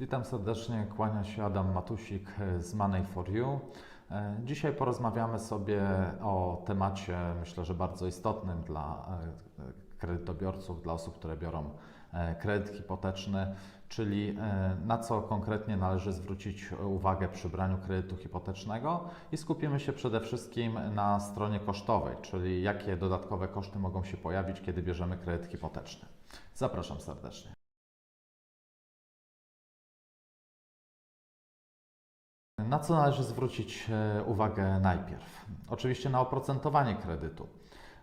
Witam serdecznie, kłania się Adam Matusik z Money for You. E, Dzisiaj porozmawiamy sobie o temacie, myślę, że bardzo istotnym dla e, kredytobiorców, dla osób, które biorą e, kredyt hipoteczny, czyli na co konkretnie należy zwrócić uwagę przy braniu kredytu hipotecznego i skupimy się przede wszystkim na stronie kosztowej, czyli jakie dodatkowe koszty mogą się pojawić, kiedy bierzemy kredyt hipoteczny. Zapraszam serdecznie. Na co należy zwrócić e, uwagę najpierw? Oczywiście na oprocentowanie kredytu.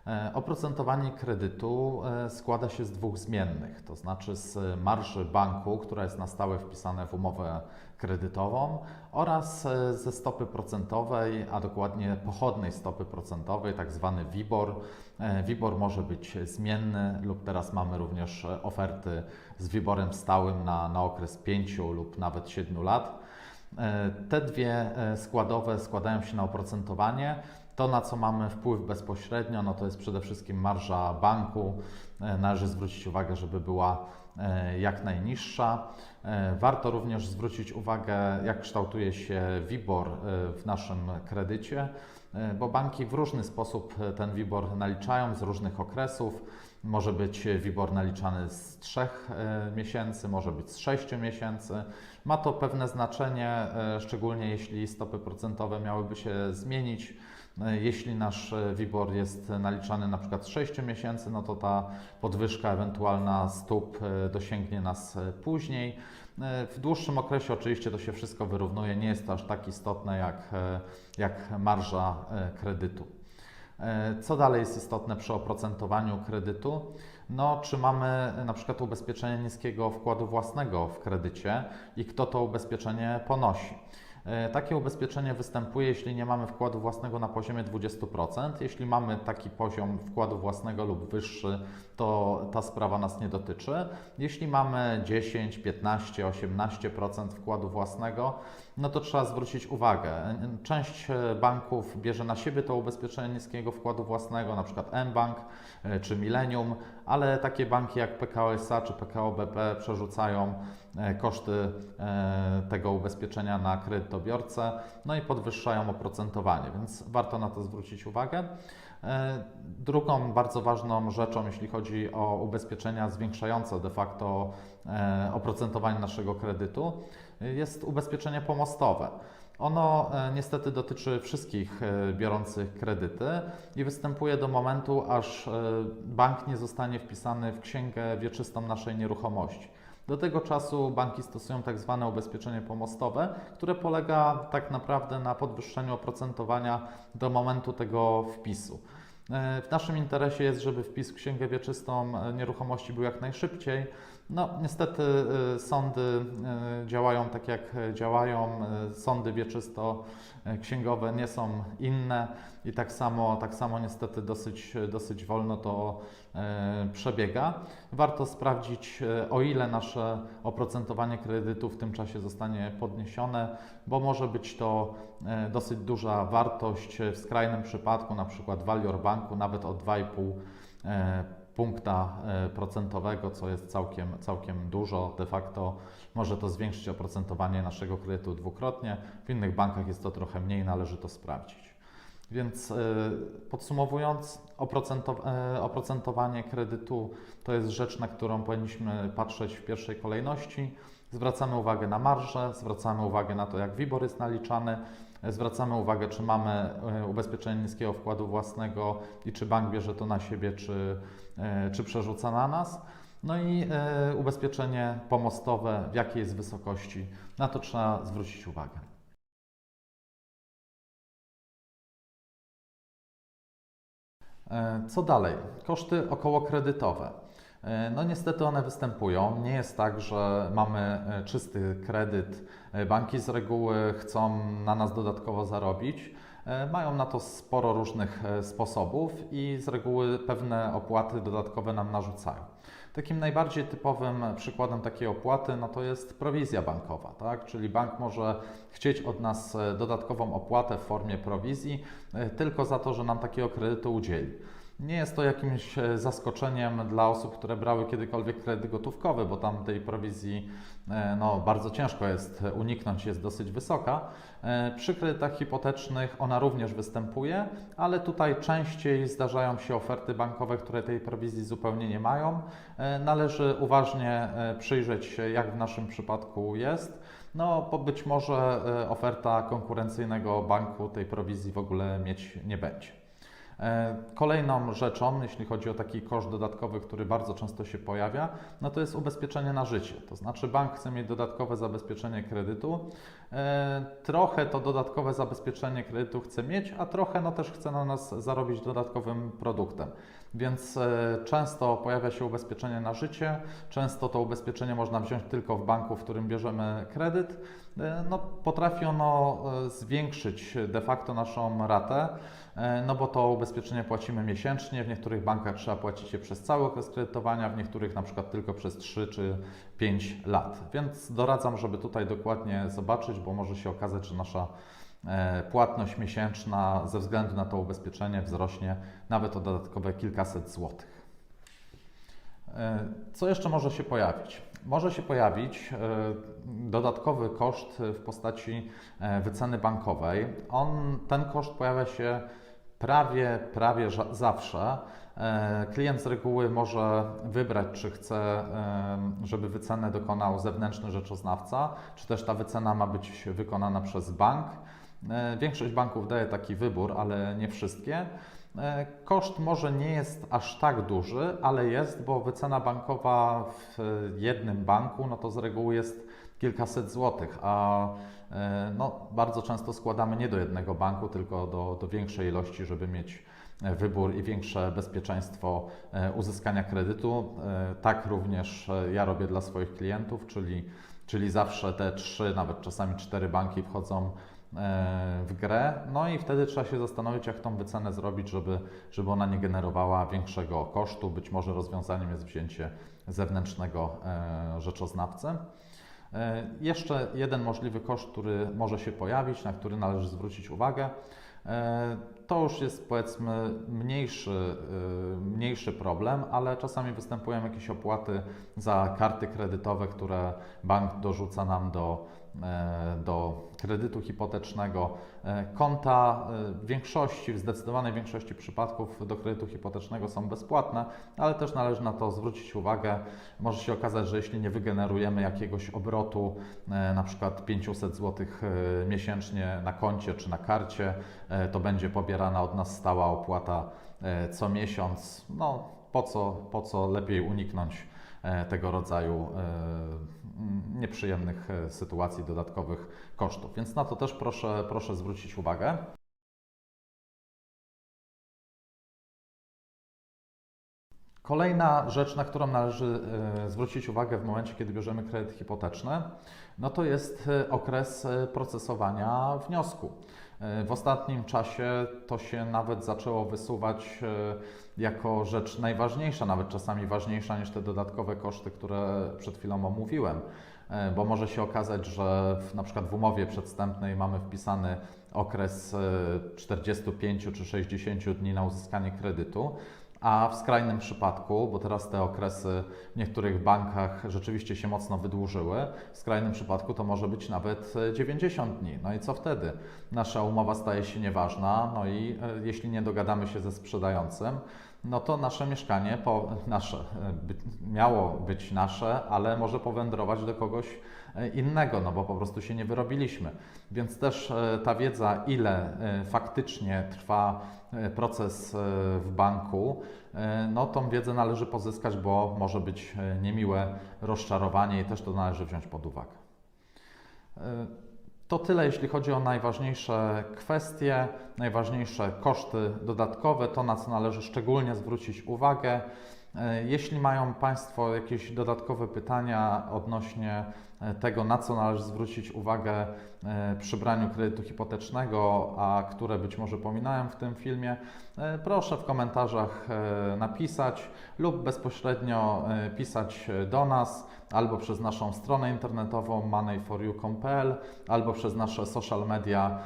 E, Oprocentowanie kredytu e, składa się z dwóch zmiennych, to znaczy z marży banku, która jest na stałe wpisana w umowę kredytową oraz ze stopy procentowej, a dokładnie pochodnej stopy procentowej, tak zwany WIBOR. WIBOR może być zmienny lub teraz mamy również oferty z WIBORem stałym na, na okres 5 lub nawet 7 lat. E, Te dwie e, składowe składają się na oprocentowanie. To, na co mamy wpływ bezpośrednio, no to jest przede wszystkim marża banku. E, Należy zwrócić uwagę, żeby była e, jak najniższa. E, Warto również zwrócić uwagę, jak kształtuje się WIBOR w naszym kredycie, bo banki w różny sposób ten WIBOR naliczają z różnych okresów. Może być WIBOR naliczany z 3 miesięcy, może być z 6 miesięcy. Ma to pewne znaczenie, szczególnie jeśli stopy procentowe miałyby się zmienić. E, Jeśli nasz e, WIBOR jest naliczany na przykład z 6 miesięcy, no to ta podwyżka ewentualna stóp e, dosięgnie nas później. W dłuższym okresie oczywiście to się wszystko wyrównuje, nie jest to aż tak istotne jak, jak marża kredytu. Co dalej jest istotne przy oprocentowaniu kredytu? No, czy mamy na przykład ubezpieczenie niskiego wkładu własnego w kredycie i kto to ubezpieczenie ponosi? E, Takie ubezpieczenie występuje, jeśli nie mamy wkładu własnego na poziomie 20%. Jeśli mamy taki poziom wkładu własnego lub wyższy, to ta sprawa nas nie dotyczy. Jeśli mamy 10, 15, 18% wkładu własnego, no to trzeba zwrócić uwagę. Część e, banków bierze na siebie to ubezpieczenie niskiego wkładu własnego, na przykład mBank e, czy Millennium, ale takie banki jak PKO SA czy PKO BP przerzucają e, koszty e, tego ubezpieczenia na kredytobiorcę, no i podwyższają oprocentowanie, więc warto na to zwrócić uwagę. E, Drugą bardzo ważną rzeczą, jeśli chodzi o ubezpieczenia zwiększające de facto oprocentowanie naszego kredytu, jest ubezpieczenie pomostowe. Ono e, niestety dotyczy wszystkich e, biorących kredyty i występuje do momentu, aż e, bank nie zostanie wpisany w księgę wieczystą naszej nieruchomości. Do tego czasu banki stosują tak zwane ubezpieczenie pomostowe, które polega tak naprawdę na podwyższeniu oprocentowania do momentu tego wpisu. W naszym interesie jest, żeby wpis w księgę wieczystą nieruchomości był jak najszybciej. No, niestety e, sądy e, działają tak, jak działają. E, Sądy wieczysto-księgowe nie są inne i tak samo, tak samo niestety dosyć, dosyć wolno to przebiega. Warto sprawdzić, o ile nasze oprocentowanie kredytu w tym czasie zostanie podniesione, bo może być to dosyć duża wartość. W skrajnym przypadku, na przykład Valior Banku, nawet o 2,5 e, punkta e, procentowego, co jest całkiem, całkiem dużo. De facto może to zwiększyć oprocentowanie naszego kredytu dwukrotnie. W innych bankach jest to trochę mniej, należy to sprawdzić. Więc e, podsumowując, e, oprocentowanie kredytu to jest rzecz, na którą powinniśmy patrzeć w pierwszej kolejności. Zwracamy uwagę na marżę, zwracamy uwagę na to, jak WIBOR jest naliczany, zwracamy uwagę, czy mamy e, ubezpieczenie niskiego wkładu własnego i czy bank bierze to na siebie, czy, e, czy przerzuca na nas. No i e, ubezpieczenie pomostowe, w jakiej jest wysokości, na to trzeba zwrócić uwagę. Co dalej? Koszty okołokredytowe. E, No niestety one występują. Nie jest tak, że mamy e, czysty kredyt. E, Banki z reguły chcą na nas dodatkowo zarobić. Mają na to sporo różnych sposobów i z reguły pewne opłaty dodatkowe nam narzucają. Takim najbardziej typowym przykładem takiej opłaty no to jest prowizja bankowa, tak? czyli bank może chcieć od nas dodatkową opłatę w formie prowizji tylko za to, że nam takiego kredytu udzieli. Nie jest to jakimś e, zaskoczeniem dla osób, które brały kiedykolwiek kredyt gotówkowy, bo tam tej prowizji e, no, bardzo ciężko jest uniknąć, jest dosyć wysoka. E, Przy kredytach hipotecznych ona również występuje, ale tutaj częściej zdarzają się oferty bankowe, które tej prowizji zupełnie nie mają. Należy uważnie przyjrzeć się, jak w naszym przypadku jest. No, bo być może oferta konkurencyjnego banku tej prowizji w ogóle mieć nie będzie. E, Kolejną rzeczą, jeśli chodzi o taki koszt dodatkowy, który bardzo często się pojawia, no to jest ubezpieczenie na życie. To znaczy bank chce mieć dodatkowe zabezpieczenie kredytu. E, Trochę to dodatkowe zabezpieczenie kredytu chce mieć, a trochę no też chce na nas zarobić dodatkowym produktem. Więc e, często pojawia się ubezpieczenie na życie. Często to ubezpieczenie można wziąć tylko w banku, w którym bierzemy kredyt. E, No, potrafi ono e, zwiększyć de facto naszą ratę, no bo to ubezpieczenie płacimy miesięcznie. W niektórych bankach trzeba płacić je przez cały okres kredytowania, w niektórych na przykład tylko przez 3 czy 5 lat. Więc doradzam, żeby tutaj dokładnie zobaczyć, bo może się okazać, że nasza płatność miesięczna ze względu na to ubezpieczenie wzrośnie nawet o dodatkowe kilkaset złotych. E, Co jeszcze może się pojawić? Może się pojawić e, dodatkowy koszt w postaci e, wyceny bankowej. On, ten koszt pojawia się prawie, prawie zawsze. E, Klient z reguły może wybrać, czy chce, e, żeby wycenę dokonał zewnętrzny rzeczoznawca, czy też ta wycena ma być wykonana przez bank. E, Większość banków daje taki wybór, ale nie wszystkie. E, Koszt może nie jest aż tak duży, ale jest, bo wycena bankowa w jednym banku no to z reguły jest kilkaset złotych, a e, no, bardzo często składamy nie do jednego banku, tylko do, do większej ilości, żeby mieć wybór i większe bezpieczeństwo uzyskania kredytu. Tak również ja robię dla swoich klientów, czyli, czyli zawsze te trzy, nawet czasami cztery banki wchodzą w grę. No i wtedy trzeba się zastanowić, jak tą wycenę zrobić, żeby, żeby ona nie generowała większego kosztu. Być może rozwiązaniem jest wzięcie zewnętrznego e, rzeczoznawcy. E, Jeszcze jeden możliwy koszt, który może się pojawić, na który należy zwrócić uwagę, e, to już jest powiedzmy mniejszy, e, mniejszy problem, ale czasami występują jakieś opłaty za karty kredytowe, które bank dorzuca nam do, e, do kredytu hipotecznego. E, Konta e, w większości, w zdecydowanej większości przypadków do kredytu hipotecznego są bezpłatne, ale też należy na to zwrócić uwagę. Może się okazać, że jeśli nie wygenerujemy jakiegoś obrotu, e, na przykład 500 zł e, miesięcznie na koncie czy na karcie, e, to będzie pobierana od nas stała opłata e, co miesiąc. No, po co, po co lepiej uniknąć e, tego rodzaju e, nieprzyjemnych sytuacji, dodatkowych kosztów. Więc na to też proszę, proszę zwrócić uwagę. Kolejna rzecz, na którą należy zwrócić uwagę w momencie, kiedy bierzemy kredyt hipoteczny, no to jest okres procesowania wniosku. E, W ostatnim czasie to się nawet zaczęło wysuwać e, jako rzecz najważniejsza, nawet czasami ważniejsza niż te dodatkowe koszty, które przed chwilą omówiłem. E, Bo może się okazać, że w, na przykład w umowie przedstępnej mamy wpisany okres e, 45 czy 60 dni na uzyskanie kredytu, a w skrajnym przypadku, bo teraz te okresy w niektórych bankach rzeczywiście się mocno wydłużyły, w skrajnym przypadku to może być nawet e, 90 dni. No i co wtedy? Nasza umowa staje się nieważna, no i e, jeśli nie dogadamy się ze sprzedającym, no to nasze mieszkanie po, nasze, e, miało być nasze, ale może powędrować do kogoś e, innego, no bo po prostu się nie wyrobiliśmy. Więc też e, ta wiedza, ile e, faktycznie trwa e, proces e, w banku, e, no tą wiedzę należy pozyskać, bo może być e, niemiłe rozczarowanie i też to należy wziąć pod uwagę. E, To tyle, jeśli chodzi o najważniejsze kwestie, najważniejsze koszty dodatkowe, to na co należy szczególnie zwrócić uwagę. E, Jeśli mają Państwo jakieś dodatkowe pytania odnośnie e, tego, na co należy zwrócić uwagę e, przy braniu kredytu hipotecznego, a które być może pominąłem w tym filmie, proszę w komentarzach napisać lub bezpośrednio pisać do nas albo przez naszą stronę internetową money4you.pl albo przez nasze social media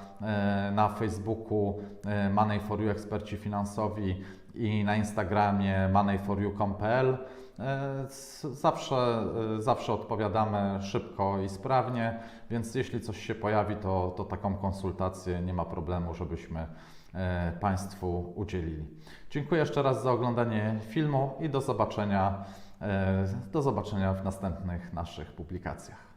na Facebooku e, Money4You Eksperci Finansowi i na Instagramie money4you.pl. E, Zawsze, e, zawsze odpowiadamy szybko i sprawnie, więc jeśli coś się pojawi, to, to taką konsultację nie ma problemu, żebyśmy e, Państwu udzielili. Dziękuję jeszcze raz za oglądanie filmu i do zobaczenia, do zobaczenia w następnych naszych publikacjach.